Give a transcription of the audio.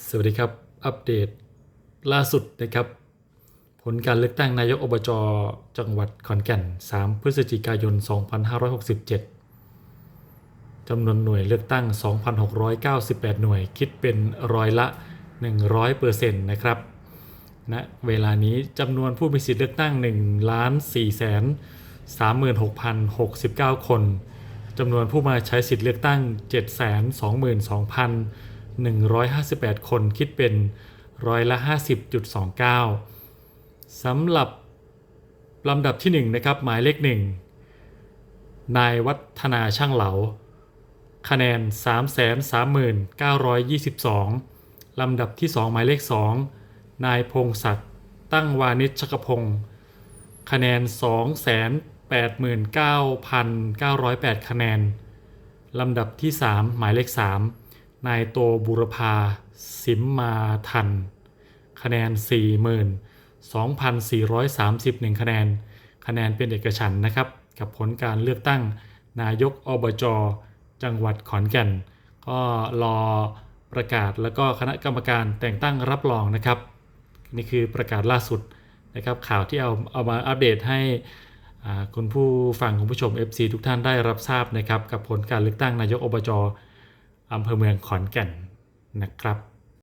สวัสดีครับ อัปเดตล่าสุดนะครับ ผลการเลือกตั้งนายกอบจจังหวัดขอนแก่น 3 พฤศจิกายน 2567 จำนวนหน่วยเลือกตั้ง 2,698 หน่วยคิดเป็นร้อยละ 100%นะครับณนะเวลานี้จำนวนผู้มีสิทธิ์เลือกตั้ง 1 ล้าน4แสน36,069 คนจำนวนผู้มาใช้สิทธิ์เลือกตั้ง 158 คนคิดเป็นร้อยละ 50.29 สำหรับลำดับที่ 1 นะครับ หมายเลข 1 นายวัฒนาช่างเหลา คะแนน 330,922 ลำดับที่ 2 หมายเลข 2 นายพงศักดิ์ตั้งวานิชชกพงศ์คะแนน 289,908 คะแนน ลำดับที่ 3 หมายเลข 3 นายโตบุรพา สิมมาทัน คะแนน 42,431 คะแนน คะแนนเป็นเอกฉันท์นะครับ กับผลการเลือกตั้งนายกอบจ จังหวัดขอนแก่น ก็รอประกาศแล้วก็คณะกรรมการแต่งตั้งรับรองนะครับ นี่คือประกาศล่าสุดนะครับข่าวที่เอาเอามาอัปเดตให้คุณผู้ฟังคุณผู้ชม FC ทุกท่านได้รับทราบนะครับ กับผลการเลือกตั้งนายกอบจ อำเภอเมืองขอนแก่นนะครับ